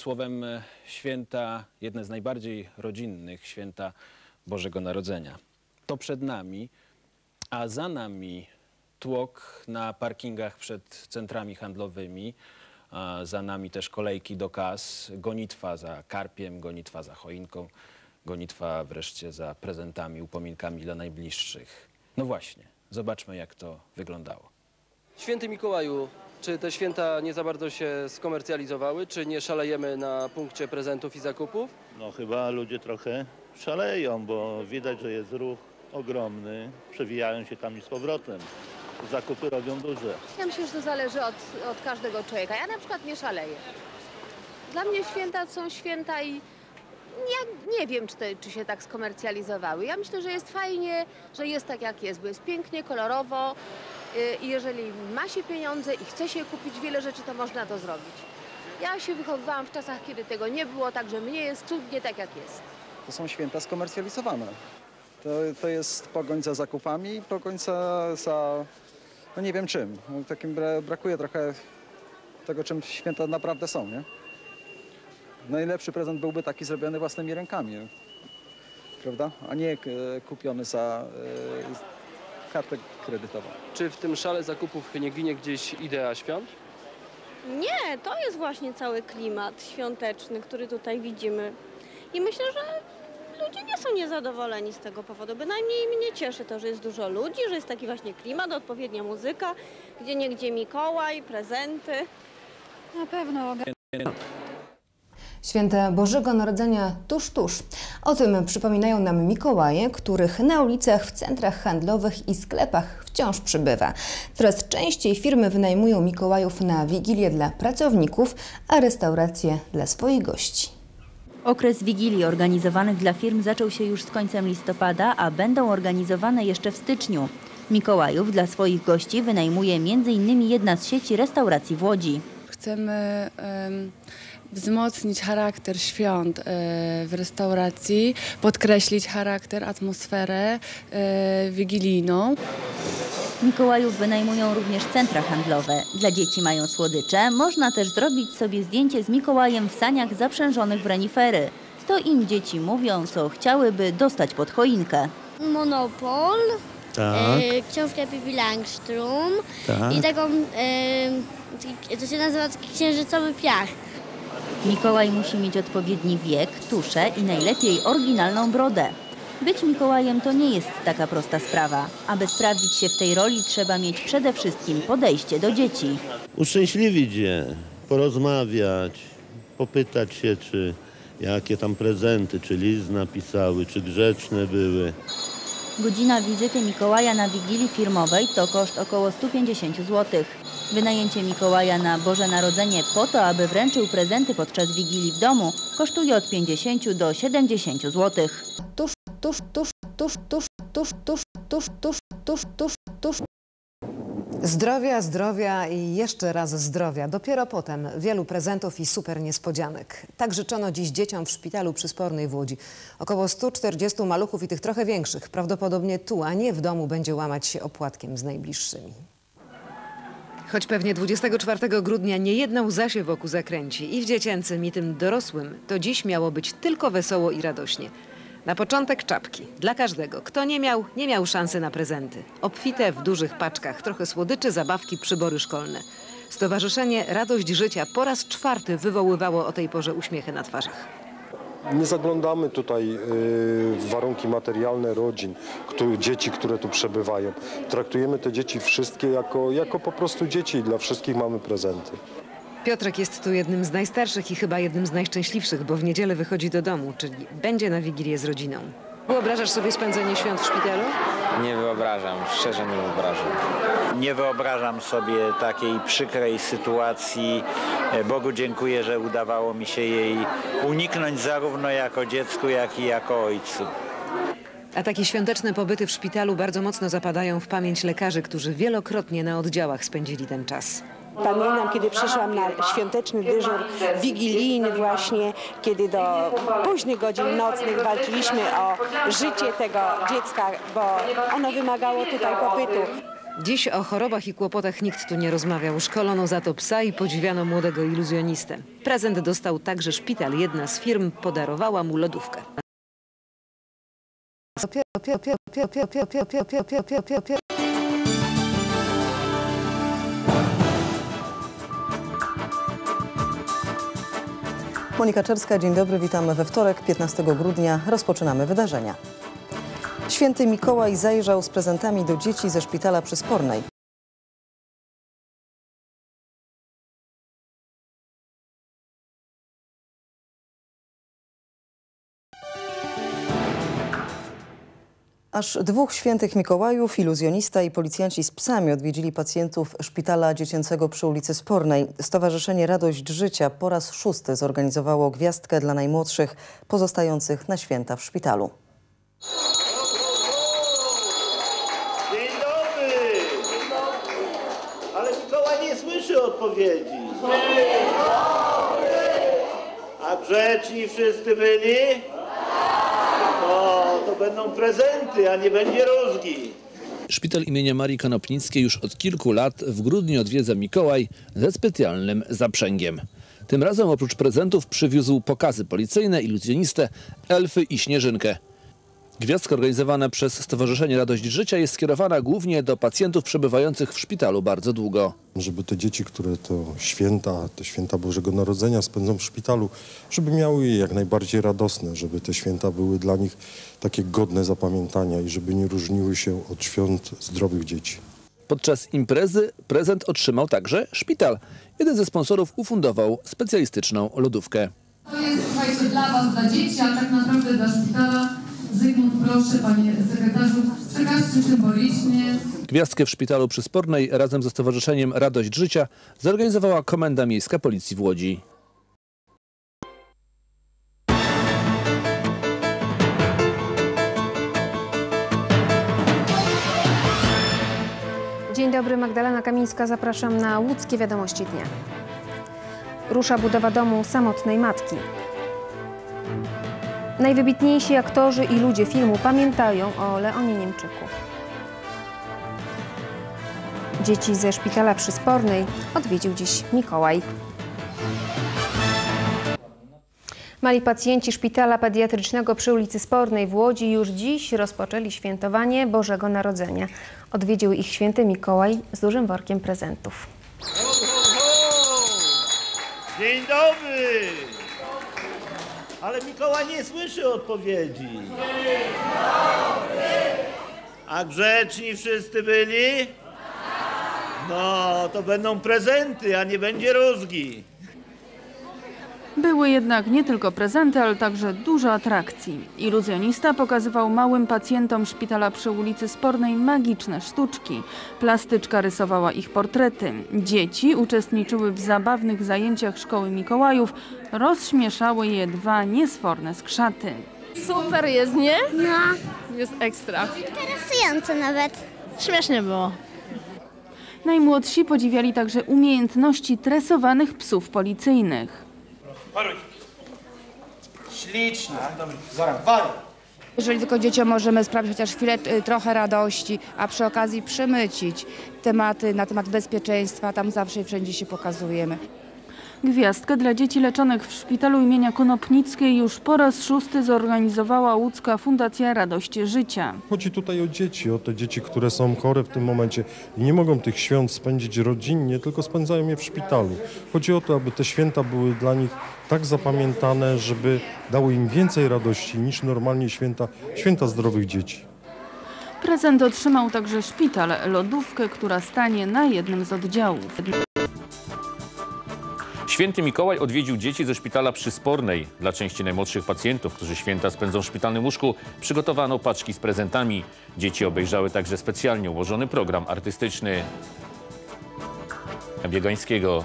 Słowem e, święta, jedne z najbardziej rodzinnych, święta Bożego Narodzenia. To przed nami, a za nami tłok na parkingach przed centrami handlowymi, za nami też kolejki do kas, gonitwa za karpiem, gonitwa za choinką, gonitwa wreszcie za prezentami, upominkami dla najbliższych. No właśnie, zobaczmy jak to wyglądało. Święty Mikołaju, czy te święta nie za bardzo się skomercjalizowały? Czy nie szalejemy na punkcie prezentów i zakupów? No chyba ludzie trochę szaleją, bo widać, że jest ruch ogromny. Przewijają się tam i z powrotem. Zakupy robią duże. Ja myślę, że to zależy od, od każdego człowieka. Ja na przykład nie szaleję. Dla mnie święta są święta i ja nie wiem, czy, te, czy się tak skomercjalizowały. Ja myślę, że jest fajnie, że jest tak jak jest, bo jest pięknie, kolorowo i jeżeli ma się pieniądze i chce się kupić wiele rzeczy, to można to zrobić. Ja się wychowywałam w czasach, kiedy tego nie było, także mnie jest cudnie tak jak jest. To są święta skomercjalizowane. To, to jest pogoń za zakupami, pogoń za, za no nie wiem czym. No, takim bra, brakuje trochę tego, czym święta naprawdę są, nie? Najlepszy prezent byłby taki zrobiony własnymi rękami, prawda? A nie e, kupiony za e, kartę kredytową. Czy w tym szale zakupów nie ginie gdzieś idea świąt? Nie, to jest właśnie cały klimat świąteczny, który tutaj widzimy. I myślę, że ludzie nie są niezadowoleni z tego powodu. Bynajmniej mnie cieszy to, że jest dużo ludzi, że jest taki właśnie klimat, odpowiednia muzyka, gdzie niegdzie Mikołaj, prezenty. Na pewno Święta Bożego Narodzenia tuż, tuż. O tym przypominają nam Mikołaje, których na ulicach, w centrach handlowych i sklepach wciąż przybywa. Coraz częściej firmy wynajmują Mikołajów na wigilię dla pracowników, a restauracje dla swoich gości. Okres wigilii organizowanych dla firm zaczął się już z końcem listopada, a będą organizowane jeszcze w styczniu. Mikołajów dla swoich gości wynajmuje m.in. jedna z sieci restauracji w Łodzi. chcemy em, wzmocnić charakter świąt e, w restauracji, podkreślić charakter, atmosferę e, wigilijną. Mikołajów wynajmują również centra handlowe. Dla dzieci mają słodycze. Można też zrobić sobie zdjęcie z Mikołajem w saniach zaprzężonych w renifery. To im dzieci mówią, co chciałyby dostać pod choinkę. Monopol, Tak, e, książkę Pippi Langstrom tak. i taką, e, to się nazywa taki księżycowy piach. Mikołaj musi mieć odpowiedni wiek, tuszę i najlepiej oryginalną brodę. Być Mikołajem to nie jest taka prosta sprawa. Aby sprawdzić się w tej roli, trzeba mieć przede wszystkim podejście do dzieci. Uszczęśliwić je, porozmawiać, popytać się, czy jakie tam prezenty, czy list napisały, czy grzeczne były. Godzina wizyty Mikołaja na Wigilii firmowej to koszt około 150 zł. Wynajęcie Mikołaja na Boże Narodzenie po to, aby wręczył prezenty podczas Wigilii w domu, kosztuje od 50 do 70 zł. Tuż, tuż, tuż, tuż, tuż, tuż, tuż, tuż, tuż, tuż, tuż, tuż. Zdrowia, zdrowia i jeszcze raz zdrowia. Dopiero potem wielu prezentów i super niespodzianek. Tak życzono dziś dzieciom w szpitalu przyspornej w Łodzi. Około 140 maluchów i tych trochę większych. Prawdopodobnie tu, a nie w domu będzie łamać się opłatkiem z najbliższymi. Choć pewnie 24 grudnia nie jedna łza się wokół zakręci i w dziecięcym i tym dorosłym, to dziś miało być tylko wesoło i radośnie. Na początek czapki. Dla każdego. Kto nie miał, nie miał szansy na prezenty. Obfite w dużych paczkach, trochę słodyczy, zabawki, przybory szkolne. Stowarzyszenie Radość Życia po raz czwarty wywoływało o tej porze uśmiechy na twarzach. Nie zaglądamy tutaj y, w warunki materialne rodzin, dzieci, które tu przebywają. Traktujemy te dzieci wszystkie jako, jako po prostu dzieci i dla wszystkich mamy prezenty. Piotrek jest tu jednym z najstarszych i chyba jednym z najszczęśliwszych, bo w niedzielę wychodzi do domu, czyli będzie na Wigilię z rodziną. Wyobrażasz sobie spędzenie świąt w szpitalu? Nie wyobrażam, szczerze nie wyobrażam. Nie wyobrażam sobie takiej przykrej sytuacji. E, Bogu dziękuję, że udawało mi się jej uniknąć zarówno jako dziecku, jak i jako ojcu. A takie świąteczne pobyty w szpitalu bardzo mocno zapadają w pamięć lekarzy, którzy wielokrotnie na oddziałach spędzili ten czas. Pamiętam, kiedy przyszłam na świąteczny dyżur wigilijny właśnie, kiedy do późnych godzin nocnych walczyliśmy o życie tego dziecka, bo ono wymagało tutaj pobytu. Dziś o chorobach i kłopotach nikt tu nie rozmawiał. Szkolono za to psa i podziwiano młodego iluzjonistę. Prezent dostał także szpital. Jedna z firm podarowała mu lodówkę. Monika Czerska, dzień dobry, witamy we wtorek, 15 grudnia. Rozpoczynamy wydarzenia. Święty Mikołaj zajrzał z prezentami do dzieci ze szpitala przyspornej. Aż dwóch świętych Mikołajów, iluzjonista i policjanci z psami odwiedzili pacjentów szpitala dziecięcego przy ulicy Spornej. Stowarzyszenie Radość Życia po raz szósty zorganizowało gwiazdkę dla najmłodszych pozostających na święta w szpitalu. Dzień dobry! Ale Mikołaj nie słyszy odpowiedzi. A grzeczni wszyscy byli? No, to będą prezenty, a nie będzie rózgi. Szpital imienia Marii Konopnickiej już od kilku lat w grudniu odwiedza Mikołaj ze specjalnym zaprzęgiem. Tym razem oprócz prezentów przywiózł pokazy policyjne, iluzjonistę, elfy i śnieżynkę. Gwiazdka organizowana przez Stowarzyszenie Radość Życia jest skierowana głównie do pacjentów przebywających w szpitalu bardzo długo. Żeby te dzieci, które to święta, te święta Bożego Narodzenia spędzą w szpitalu, żeby miały je jak najbardziej radosne, żeby te święta były dla nich takie godne zapamiętania i żeby nie różniły się od świąt zdrowych dzieci. Podczas imprezy prezent otrzymał także szpital. Jeden ze sponsorów ufundował specjalistyczną lodówkę. To jest, słuchajcie, dla Was, dla dzieci, a tak naprawdę dla szpitala. Zygmunt, proszę, panie sekretarzu, przekażcie symbolicznie. Gwiazdkę w szpitalu przyspornej razem ze Stowarzyszeniem Radość Życia zorganizowała Komenda Miejska Policji w Łodzi. Dzień dobry, Magdalena Kamińska. Zapraszam na łódzkie wiadomości dnia. Rusza budowa domu samotnej matki. Najwybitniejsi aktorzy i ludzie filmu pamiętają o Leonie Niemczyku. Dzieci ze szpitala przyspornej odwiedził dziś Mikołaj. Mali pacjenci szpitala pediatrycznego przy ulicy Spornej w Łodzi już dziś rozpoczęli świętowanie Bożego Narodzenia. Odwiedził ich święty Mikołaj z dużym workiem prezentów. Dzień dobry! Ale Mikołaj nie słyszy odpowiedzi. A grzeczni wszyscy byli? No, to będą prezenty, a nie będzie rózgi. Były jednak nie tylko prezenty, ale także dużo atrakcji. Iluzjonista pokazywał małym pacjentom szpitala przy ulicy Spornej magiczne sztuczki. Plastyczka rysowała ich portrety. Dzieci uczestniczyły w zabawnych zajęciach szkoły Mikołajów. Rozśmieszały je dwa niesforne skrzaty. Super jest, nie? No, Jest ekstra. interesujące nawet. Śmiesznie było. Najmłodsi podziwiali także umiejętności tresowanych psów policyjnych. Ślicznie. Dobra, waruj. Jeżeli tylko dzieciom możemy sprawić chociaż chwilę y, trochę radości, a przy okazji przemycić tematy na temat bezpieczeństwa, tam zawsze i wszędzie się pokazujemy. Gwiazdkę dla dzieci leczonych w szpitalu imienia Konopnickiej już po raz szósty zorganizowała łódzka Fundacja Radość Życia. Chodzi tutaj o dzieci, o te dzieci, które są chore w tym momencie i nie mogą tych świąt spędzić rodzinnie, tylko spędzają je w szpitalu. Chodzi o to, aby te święta były dla nich tak zapamiętane, żeby dały im więcej radości niż normalnie święta, święta zdrowych dzieci. Prezent otrzymał także szpital, lodówkę, która stanie na jednym z oddziałów. Święty Mikołaj odwiedził dzieci ze szpitala przyspornej. Dla części najmłodszych pacjentów, którzy święta spędzą w szpitalnym łóżku, przygotowano paczki z prezentami. Dzieci obejrzały także specjalnie ułożony program artystyczny. Biegańskiego.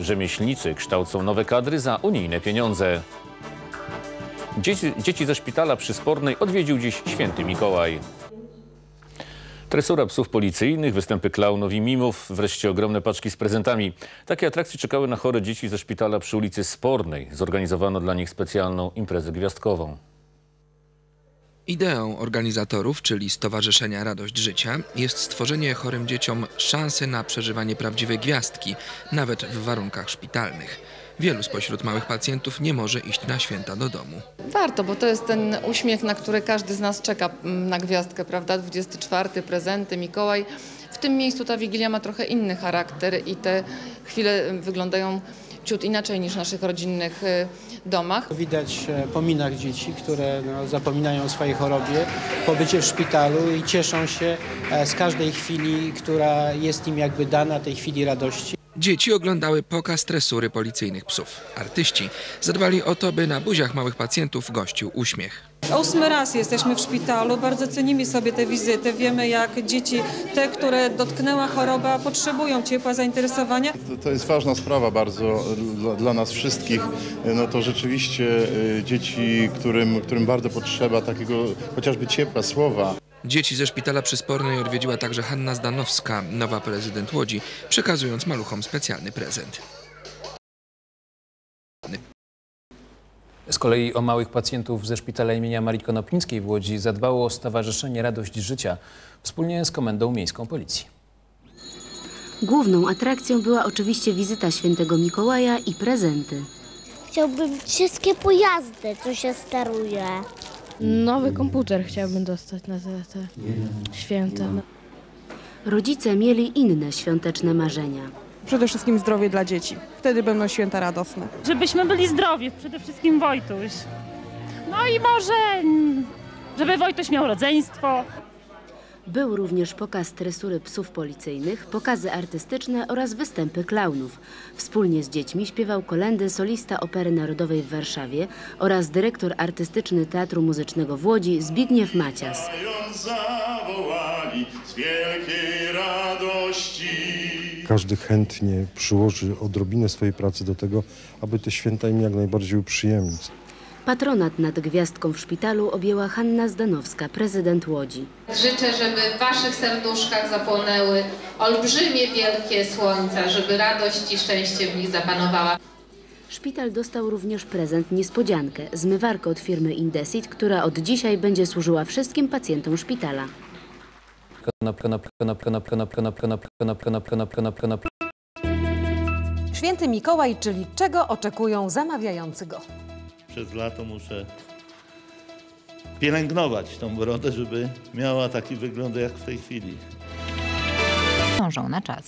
Rzemieślnicy kształcą nowe kadry za unijne pieniądze. Dzieci, dzieci ze szpitala przyspornej odwiedził dziś święty Mikołaj. Tresura psów policyjnych, występy klaunów i mimów, wreszcie ogromne paczki z prezentami. Takie atrakcje czekały na chore dzieci ze szpitala przy ulicy Spornej. Zorganizowano dla nich specjalną imprezę gwiazdkową. Ideą organizatorów, czyli Stowarzyszenia Radość Życia, jest stworzenie chorym dzieciom szansy na przeżywanie prawdziwej gwiazdki, nawet w warunkach szpitalnych. Wielu spośród małych pacjentów nie może iść na święta do domu. Warto, bo to jest ten uśmiech, na który każdy z nas czeka mm, na gwiazdkę, prawda? 24, prezenty, Mikołaj. W tym miejscu ta Wigilia ma trochę inny charakter i te chwile wyglądają ciut inaczej niż w naszych rodzinnych y, domach. Widać e, po minach dzieci, które no, zapominają o swojej chorobie, pobycie w szpitalu i cieszą się e, z każdej chwili, która jest im jakby dana, tej chwili radości. Dzieci oglądały pokaz tresury policyjnych psów. Artyści zadbali o to, by na buziach małych pacjentów gościł uśmiech. Ósmy raz jesteśmy w szpitalu, bardzo cenimy sobie te wizyty. Wiemy, jak dzieci, te, które dotknęła choroba, potrzebują ciepła, zainteresowania. To, to jest ważna sprawa bardzo dla, dla nas wszystkich. No to rzeczywiście y, dzieci, którym, którym bardzo potrzeba takiego chociażby ciepła słowa. Dzieci ze szpitala przyspornej odwiedziła także Hanna Zdanowska, nowa prezydent Łodzi, przekazując maluchom specjalny prezent. Z kolei o małych pacjentów ze szpitala imienia Marii Konoplińskiej w Łodzi zadbało Stowarzyszenie Radość Życia wspólnie z Komendą Miejską Policji. Główną atrakcją była oczywiście wizyta świętego Mikołaja i prezenty. Chciałbym wszystkie pojazdy, co się steruje. Nowy komputer chciałbym dostać na te, te święta. Rodzice mieli inne świąteczne marzenia. Przede wszystkim zdrowie dla dzieci. Wtedy będą święta radosne. Żebyśmy byli zdrowi, przede wszystkim Wojtuś. No i może, mm, żeby Wojtuś miał rodzeństwo. Był również pokaz tresury psów policyjnych, pokazy artystyczne oraz występy klaunów. Wspólnie z dziećmi śpiewał kolendy solista Opery Narodowej w Warszawie oraz dyrektor artystyczny Teatru Muzycznego w Łodzi Zbigniew Macias. zawołali z wielkiej radości. Każdy chętnie przyłoży odrobinę swojej pracy do tego, aby te święta im jak najbardziej uprzyjemnić. Patronat nad Gwiazdką w szpitalu objęła Hanna Zdanowska, prezydent Łodzi. Życzę, żeby w Waszych serduszkach zapłonęły olbrzymie, wielkie słońca, żeby radość i szczęście w nich zapanowała. Szpital dostał również prezent niespodziankę, zmywarkę od firmy Indesit, która od dzisiaj będzie służyła wszystkim pacjentom szpitala. Święty Mikołaj, czyli czego oczekują zamawiający go? Przez lato muszę pielęgnować tą brodę, żeby miała taki wygląd jak w tej chwili. Dążą na czas.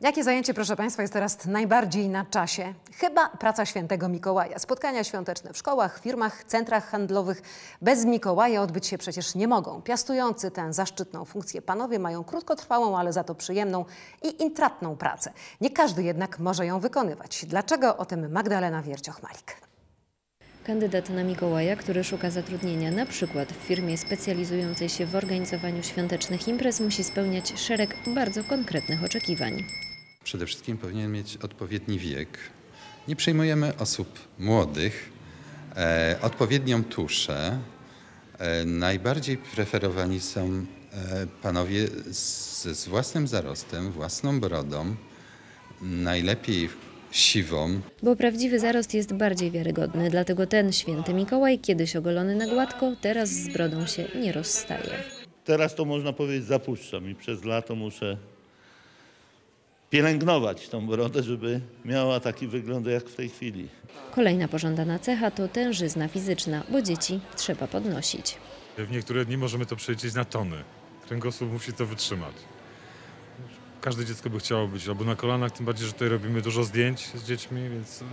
Jakie zajęcie, proszę Państwa, jest teraz najbardziej na czasie? Chyba praca świętego Mikołaja. Spotkania świąteczne w szkołach, firmach, centrach handlowych bez Mikołaja odbyć się przecież nie mogą. Piastujący tę zaszczytną funkcję panowie mają krótkotrwałą, ale za to przyjemną i intratną pracę. Nie każdy jednak może ją wykonywać. Dlaczego? O tym Magdalena Wiercioch-Malik. Kandydat na Mikołaja, który szuka zatrudnienia na przykład w firmie specjalizującej się w organizowaniu świątecznych imprez, musi spełniać szereg bardzo konkretnych oczekiwań. Przede wszystkim powinien mieć odpowiedni wiek. Nie przyjmujemy osób młodych, e, odpowiednią tuszę. E, najbardziej preferowani są e, panowie z, z własnym zarostem, własną brodą, najlepiej siwą. Bo prawdziwy zarost jest bardziej wiarygodny, dlatego ten święty Mikołaj, kiedyś ogolony na gładko, teraz z brodą się nie rozstaje. Teraz to można powiedzieć zapuszczam i przez lato muszę pielęgnować tą brodę, żeby miała taki wygląd jak w tej chwili. Kolejna pożądana cecha to tężyzna fizyczna, bo dzieci trzeba podnosić. W niektóre dni możemy to przeliczyć na tony. Kręgosłup musi to wytrzymać. Każde dziecko by chciało być albo na kolanach, tym bardziej, że tutaj robimy dużo zdjęć z dziećmi, więc yy,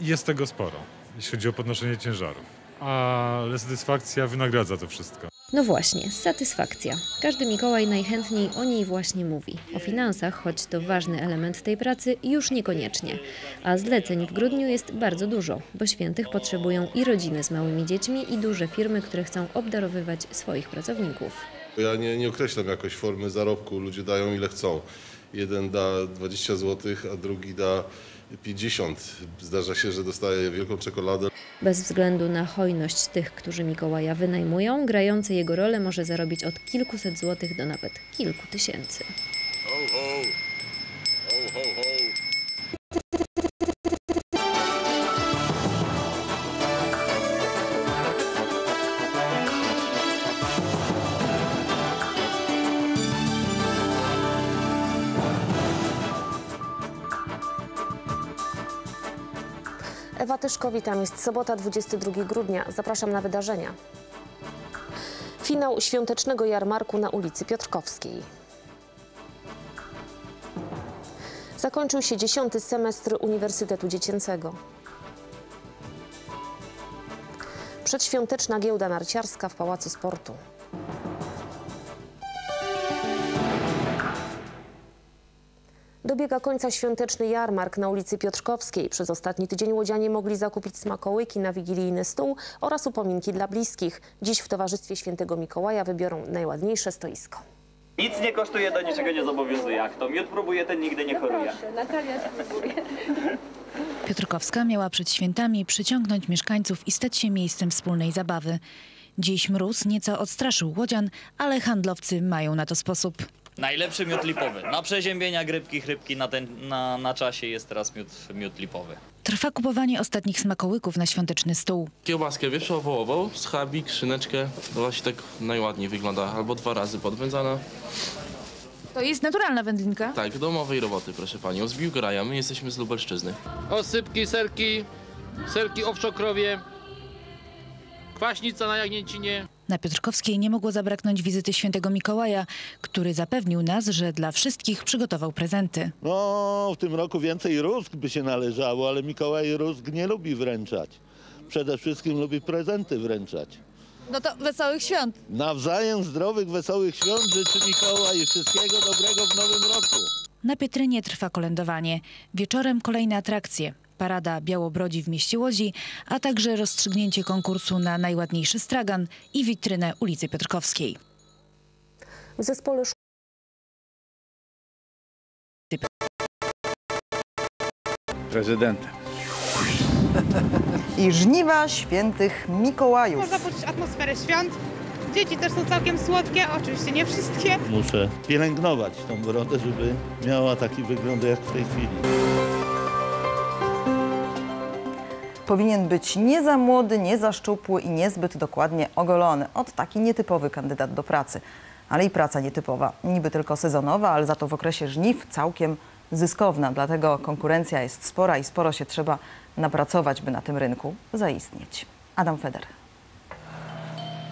jest tego sporo, jeśli chodzi o podnoszenie ciężarów. Ale satysfakcja wynagradza to wszystko. No właśnie, satysfakcja. Każdy Mikołaj najchętniej o niej właśnie mówi. O finansach, choć to ważny element tej pracy, już niekoniecznie. A zleceń w grudniu jest bardzo dużo, bo świętych potrzebują i rodziny z małymi dziećmi, i duże firmy, które chcą obdarowywać swoich pracowników. Ja nie, nie określam jakoś formy zarobku, ludzie dają ile chcą. Jeden da 20 zł, a drugi da 50. Zdarza się, że dostaje wielką czekoladę. Bez względu na hojność tych, którzy Mikołaja wynajmują, grający jego rolę może zarobić od kilkuset złotych do nawet kilku tysięcy. Ho, ho. Ho, ho, ho. Ewa Tyszko, witam. Jest sobota, 22 grudnia. Zapraszam na wydarzenia. Finał świątecznego jarmarku na ulicy Piotrkowskiej. Zakończył się dziesiąty semestr Uniwersytetu Dziecięcego. Przedświąteczna giełda narciarska w Pałacu Sportu. Dobiega końca świąteczny jarmark na ulicy Piotrkowskiej. Przez ostatni tydzień łodzianie mogli zakupić smakołyki na wigilijny stół oraz upominki dla bliskich. Dziś w Towarzystwie Świętego Mikołaja wybiorą najładniejsze stoisko. Nic nie kosztuje, do niczego nie zobowiązuje. Jak to miód próbuje, ten nigdy nie choruje. Natalia spróbuje. Piotrkowska miała przed świętami przyciągnąć mieszkańców i stać się miejscem wspólnej zabawy. Dziś mróz nieco odstraszył łodzian, ale handlowcy mają na to sposób. Najlepszy miód lipowy. Na przeziębienia, grypki, chrypki na, ten, na, na czasie jest teraz miód, miód lipowy. Trwa kupowanie ostatnich smakołyków na świąteczny stół. Kiełbaskę wieprzowo-wołową, schabik, szyneczkę. To właśnie tak najładniej wygląda. Albo dwa razy podwędzana. To jest naturalna wędlinka? Tak, domowej roboty, proszę panią. Z Biłgraja, my jesteśmy z Lubelszczyzny. Osypki, serki, serki owczokrowie, kwaśnica na jagnięcinie. Na Piotrkowskiej nie mogło zabraknąć wizyty świętego Mikołaja, który zapewnił nas, że dla wszystkich przygotował prezenty. No, w tym roku więcej rózg by się należało, ale Mikołaj rózg nie lubi wręczać. Przede wszystkim lubi prezenty wręczać. No to wesołych świąt. Nawzajem zdrowych, wesołych świąt życzy Mikołaj i wszystkiego dobrego w nowym roku. Na Pietrynie trwa kolędowanie. Wieczorem kolejne atrakcje. Parada Białobrodzi w mieście Łodzi, a także rozstrzygnięcie konkursu na najładniejszy stragan i witrynę ulicy Piotrkowskiej. W zespole Prezydentem. I żniwa świętych Mikołajów. Można poczuć atmosferę świąt. Dzieci też są całkiem słodkie, oczywiście nie wszystkie. Muszę pielęgnować tą brodę, żeby miała taki wygląd jak w tej chwili. Powinien być nie za młody, nie za szczupły i niezbyt dokładnie ogolony. Od taki nietypowy kandydat do pracy. Ale i praca nietypowa. Niby tylko sezonowa, ale za to w okresie żniw całkiem zyskowna. Dlatego konkurencja jest spora i sporo się trzeba napracować, by na tym rynku zaistnieć. Adam Feder.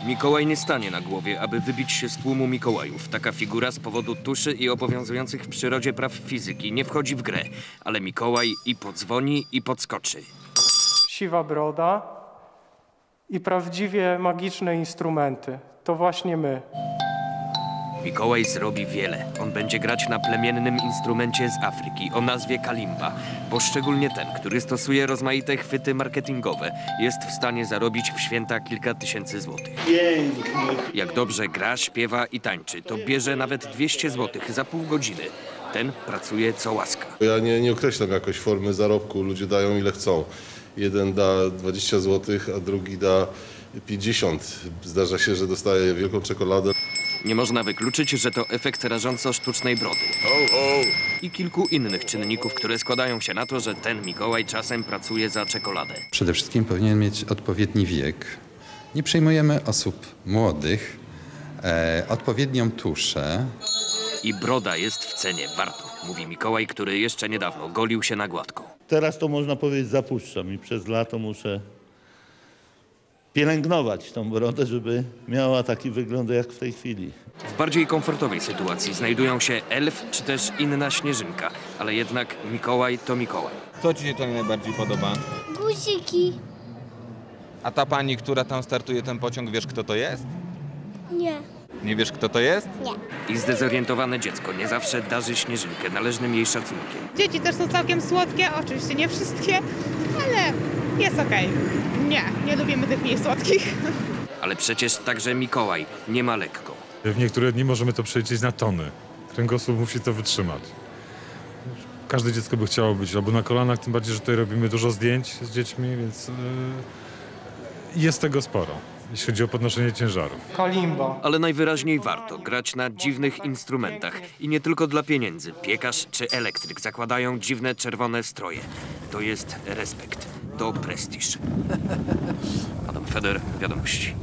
Mikołaj nie stanie na głowie, aby wybić się z tłumu Mikołajów. Taka figura z powodu tuszy i obowiązujących w przyrodzie praw fizyki nie wchodzi w grę, ale Mikołaj i podzwoni i podskoczy. Siwa broda i prawdziwie magiczne instrumenty. To właśnie my. Mikołaj zrobi wiele. On będzie grać na plemiennym instrumencie z Afryki o nazwie kalimba, bo szczególnie ten, który stosuje rozmaite chwyty marketingowe, jest w stanie zarobić w święta kilka tysięcy złotych. Jak dobrze gra, śpiewa i tańczy, to bierze nawet 200 złotych za pół godziny. Ten pracuje co łaska. Ja nie, nie określam jakoś formy zarobku, ludzie dają ile chcą. Jeden da 20 zł, a drugi da 50. Zdarza się, że dostaje wielką czekoladę. Nie można wykluczyć, że to efekt rażąco sztucznej brody. I kilku innych czynników, które składają się na to, że ten Mikołaj czasem pracuje za czekoladę. Przede wszystkim powinien mieć odpowiedni wiek. Nie przyjmujemy osób młodych, e, odpowiednią tuszę. I broda jest w cenie, warto, mówi Mikołaj, który jeszcze niedawno golił się na gładko. Teraz to można powiedzieć zapuszczam i przez lato muszę pielęgnować tą brodę, żeby miała taki wygląd jak w tej chwili. W bardziej komfortowej sytuacji znajdują się elf czy też inna śnieżynka, ale jednak Mikołaj to Mikołaj. Co ci się to najbardziej podoba? Guziki. A ta pani, która tam startuje ten pociąg, wiesz kto to jest? Nie. Nie wiesz kto to jest? Nie. I zdezorientowane dziecko nie zawsze darzy śnieżynkę należnym jej szacunkiem. Dzieci też są całkiem słodkie, oczywiście nie wszystkie, ale jest okej. Nie, nie lubimy tych mniej słodkich. Ale przecież także Mikołaj nie ma lekko. W niektóre dni możemy to przeliczyć na tony. Kręgosłup musi to wytrzymać. Każde dziecko by chciało być albo na kolanach, tym bardziej, że tutaj robimy dużo zdjęć z dziećmi, więc yy, jest tego sporo, jeśli chodzi o podnoszenie ciężarów. Kalimba. Ale najwyraźniej warto grać na dziwnych instrumentach. I nie tylko dla pieniędzy. Piekarz czy elektryk zakładają dziwne czerwone stroje. To jest respekt. To prestiż. Adam Feder, Wiadomości.